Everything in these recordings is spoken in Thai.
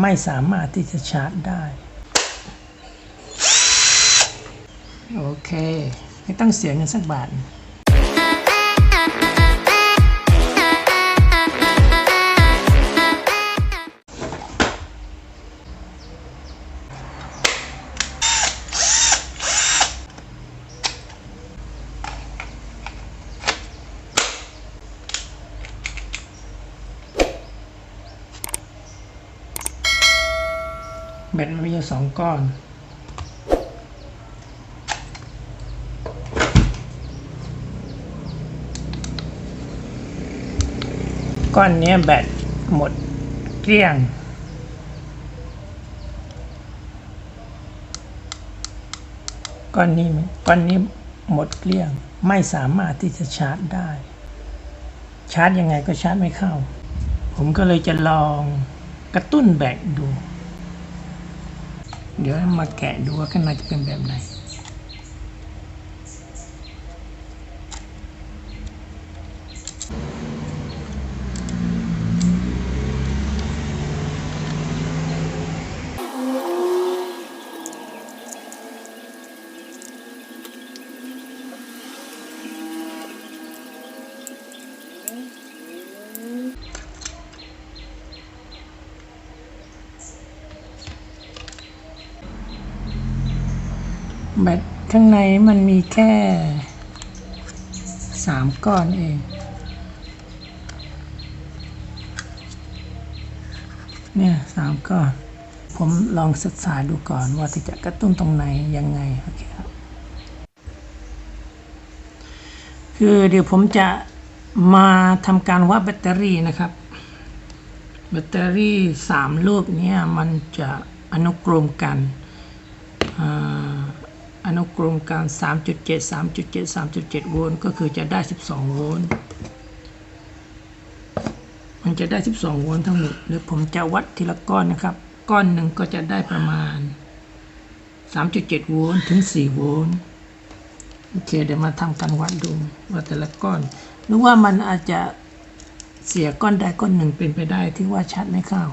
ไม่สามารถที่จะชาร์จได้ โอเค ไม่ต้องเสียเงินสักบาท แบตมันมีอยู่สองก้อน ก้อนนี้แบตหมดเกลี้ยง ก้อนนี้ก้อนนี้หมดเกลี้ยงไม่สามารถที่จะชาร์จได้ ชาร์จยังไงก็ชาร์จไม่เข้า ผมก็เลยจะลองกระตุ้นแบตดู เดี๋ยวมาแกะดูว่าข้างในจะเป็นแบบไหน แบตข้างในมันมีแค่สามก้อนเอง เนี่ยสามก้อน ผมลองศึกษาดูก่อนว่าจะกระตุ้นตรงไหนยังไง โอเคครับ คือเดี๋ยวผมจะมาทำการวัดแบตเตอรี่นะครับ แบตเตอรี่สามลูกเนี้ยมันจะอนุกรมกันอ่า อนุกรมการ 3.7 3.7 3.7 โวลต์ก็คือจะได้ 12 โวลต์ มันจะได้ 12 โวลต์ทั้งหมดเดี๋ยวผมจะวัดทีละก้อนนะครับ ก้อนหนึ่งก็จะได้ประมาณ 3.7 โวลต์ถึง 4 โวลต์โอเค เดี๋ยวมาทำการวัดดูว่าแต่ละก้อนหรือว่ามันอาจจะเสียก้อนใดก้อนหนึ่งเป็นไปได้ที่ว่าชาร์จไม่เข้า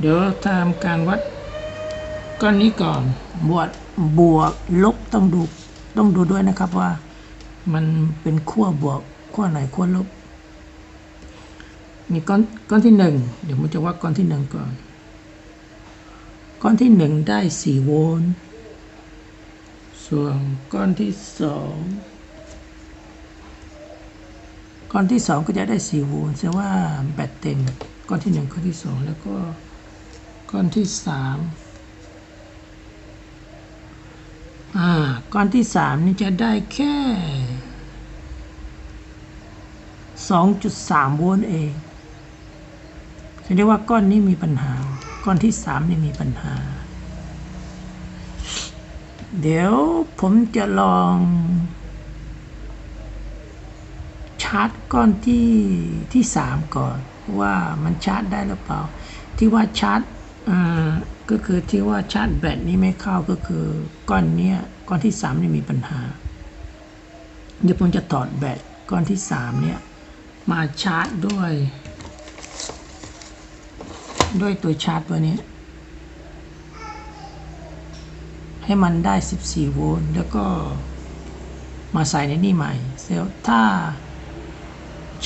เดี๋ยวทำการวัดก้อนนี้ก่อนบวกบวกลบต้องดูต้องดูด้วยนะครับว่ามันเป็นขั้วบวกขั้วไหนขั้วลบนี่ก้อนก้อนที่หนึ่งเดี๋ยวผมจะวัดก้อนที่หนึ่งก่อน ก้อนที่หนึ่งได้สี่โวลต์ส่วนก้อนที่สองก้อนที่สองก็จะได้สี่โวลต์แสดงว่าแบตเต็มก้อนที่หนึ่งก้อนที่สองแล้วก็ ก้อนที่สามอ่าก้อนที่สามนี่จะได้แค่สองจุดสามโวลต์เองแสดงว่าก้อนนี้มีปัญหา ก้อนที่สามนี่มีปัญหา เดี๋ยวผมจะลองชาร์จก้อนที่ที่สามก่อนว่ามันชาร์จได้หรือเปล่า ที่ว่าชาร์จ ก็คือที่ว่าชาร์จแบตนี้ไม่เข้าก็คือก้อนเนี้ยก้อนที่สามนี่มีปัญหา เดี๋ยวผมจะถอดแบตก้อนที่สามเนี่ยมาชาร์จด้วย ด้วยตัวชาร์จตัวนี้ ให้มันได้ 14 โวลต์แล้วก็มาใส่ในนี่ใหม่เซลล์ถ้า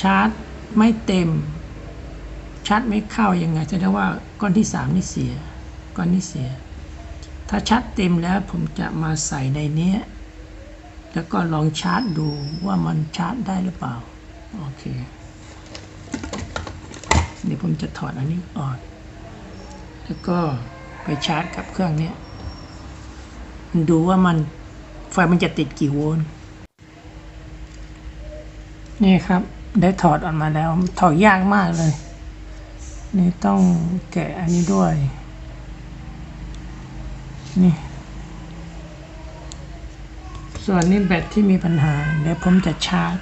ชาร์จไม่เต็ม ชาร์จไม่เข้ายังไงแสดงว่าก้อนที่สามนี่เสีย ก้อนนี้เสีย ถ้าชาร์จเต็มแล้วผมจะมาใส่ในเนี้ยแล้วก็ลองชาร์จดูว่ามันชาร์จได้หรือเปล่า โอเค เดี๋ยวผมจะถอดอันนี้ออก แล้วก็ไปชาร์จกับเครื่องเนี้ยดูว่ามันไฟมันจะติดกี่โวลต์นี่ครับ ได้ถอดออกมาแล้ว ถอดยากมากเลย นี่ต้องแกะอันนี้ด้วย นี่ ส่วนนี้แบตที่มีปัญหา เดี๋ยวผมจะชาร์จ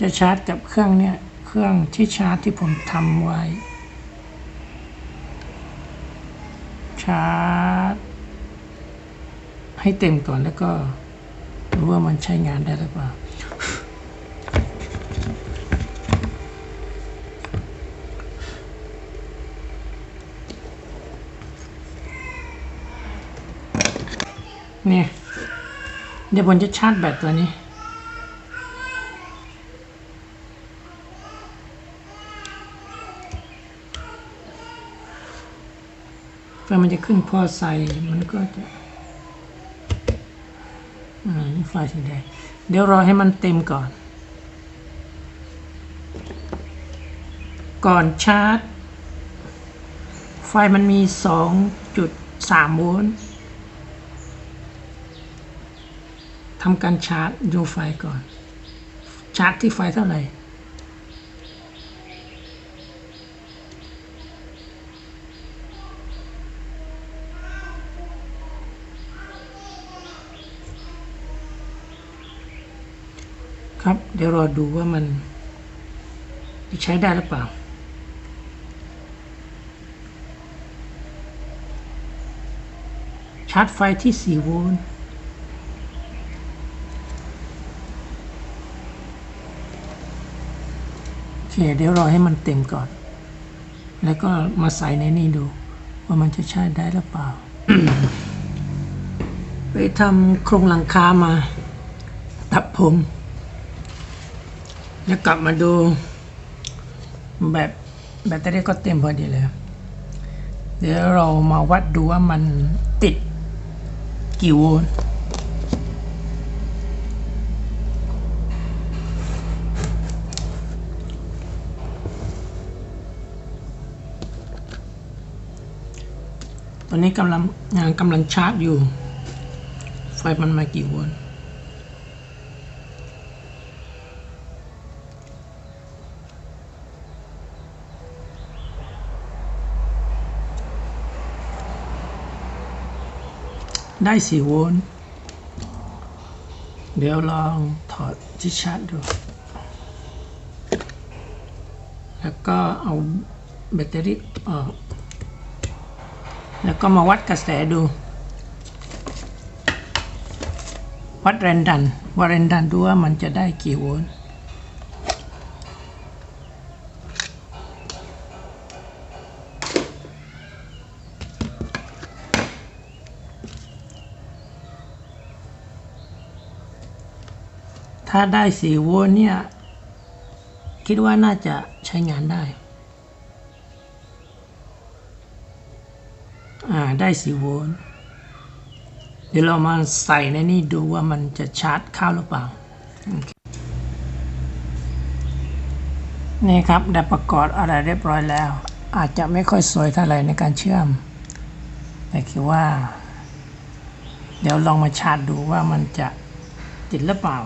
จะชาร์จกับเครื่องเนี่ย เครื่องที่ชาร์จที่ผมทำไว้ ชาร์จ ให้เต็มก่อนแล้วก็ดูว่ามันใช้งานได้หรือเปล่า เนี่ย เดี๋ยวผมจะชาร์จแบตตัวนี้ ไฟมันจะขึ้นพอใส่มันก็จะอ่านี่ไฟสีแดงเดี๋ยวรอให้มันเต็มก่อน ก่อนชาร์จ ไฟมันมี 2.3 โวลต์ ทำการชาร์จดูไฟก่อน ชาร์จที่ไฟเท่าไหร่ครับ เดี๋ยวรอดูว่ามันใช้ได้หรือเปล่า ชาร์จไฟที่ 4 โวลต์ โอ เค เดี๋ยวรอให้มันเต็มก่อน แล้วก็มาใส่ในนี่ดู ว่ามันจะใช้ได้หรือเปล่า ไปทำโครงหลังคามา ตัดผม แล้วกลับมาดู แบบแบตเตอรี่ก็เต็มพอดีเลย เดี๋ยวเรามาวัดดูว่ามันติดกี่โวลต์ ตอนนี้กำลังงานกำลังชาร์จอยู่ ไฟมันมากี่โวลต์ได้สี่โวลต์เดี๋ยวลองถอดที่ชาร์จดู แล้วก็เอาแบตเตอรี่ออก แล้วก็มาวัดกระแสดู วัดแรงดันวัดแรงดันดูว่ามันจะได้กี่โวลต์ถ้าได้สี่โวลต์เนี่ย คิดว่าน่าจะใช้งานได้ อ่าได้สี่โวลต์เดี๋ยวเรามาใส่ในนี่ดูว่ามันจะชาร์จเข้าหรือเปล่า นี่ครับได้ประกอบอะไรเรียบร้อยแล้ว อาจจะไม่ค่อยสวยเท่าไหร่ในการเชื่อม แต่คิดว่า เดี๋ยวลองมาชาร์จดูว่ามันจะติดหรือเปล่า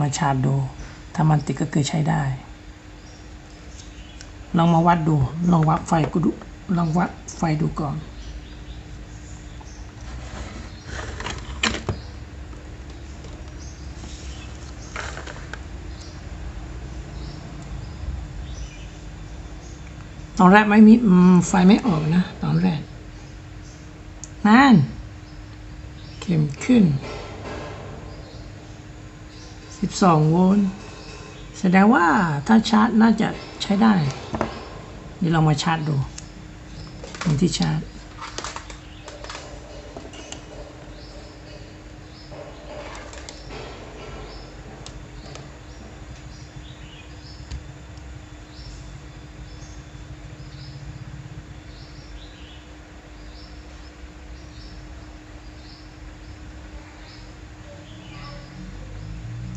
มาชาร์จดู ถ้ามันติดก็คือใช้ได้ ลองมาวัดดู ลองวัดไฟกูดู ลองวัดไฟดูก่อน ตอนแรกไม่มีไฟไม่ออกนะ ตอนแรกนั่นเข้มขึ้น 12 โวลต์แสดงว่าถ้าชาร์จน่าจะใช้ได้เดี๋ยวเรามาชาร์จดู ตรงที่ชาร์จ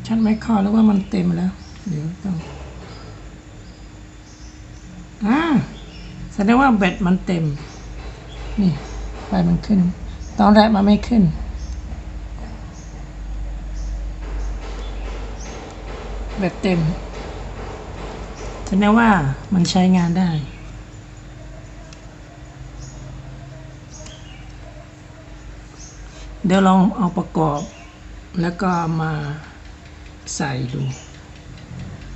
ชัดไม่เข้าแล้วว่ามันเต็มแล้ว เดี๋ยวต้องอ่า แสดงว่าแบตมันเต็ม นี่ไฟมันขึ้น ตอนแรกมันไม่ขึ้น แบตเต็มแสดงว่ามันใช้งานได้เดี๋ยวลองเอาประกอบ แล้วก็มาใส่ดู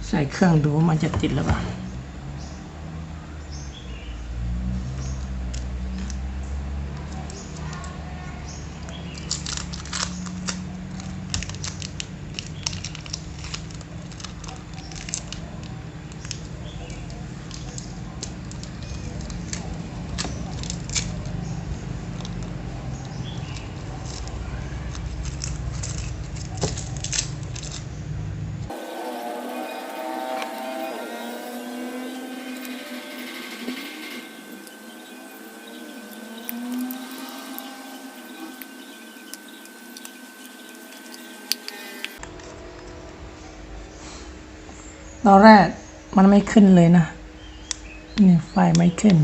ใส่เครื่องดูมันจะติดหรือเปล่า ตอนแรกมันไม่ขึ้นเลยนะ นี่ไฟไม่ขึ้น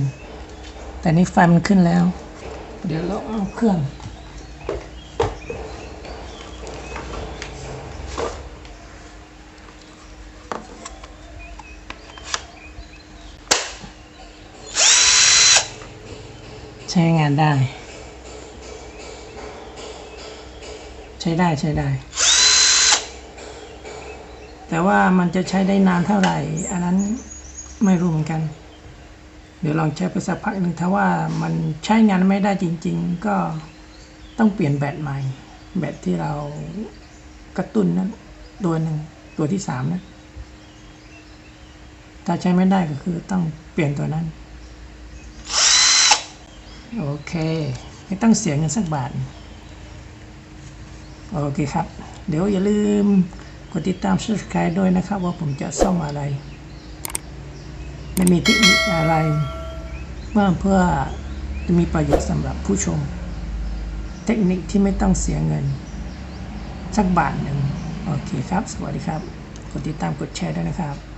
แต่นี่ไฟมันขึ้นแล้ว เดี๋ยวเราเอาเครื่องใช้งานได้ ใช้ได้ใช้ได้ แต่ว่ามันจะใช้ได้นานเท่าไหร่ อันนั้นไม่รู้เหมือนกัน เดี๋ยวลองใช้ไปสักพักหนึ่งถ้าว่ามันใช้งานไม่ได้จริง ๆ ก็ต้องเปลี่ยนแบตใหม่ แบตที่เรากระตุ้นนั้นตัวหนึ่งตัวที่สามนั้นถ้าใช้ไม่ได้ก็คือต้องเปลี่ยนตัวนั้น โอเค ไม่ต้องเสียเงินสักบาท โอเคครับ เดี๋ยวอย่าลืม กดติดตาม subscribe ด้วยนะครับ ว่าผมจะซ่อมอะไรไม่มีเทคนิคอะไรเพื่อเพื่อจะมีประโยชน์สำหรับผู้ชม เทคนิคที่ไม่ต้องเสียเงิน สักบาทหนึ่งโอเคครับ สวัสดีครับ กดติดตามกดแชร์ด้วยนะครับ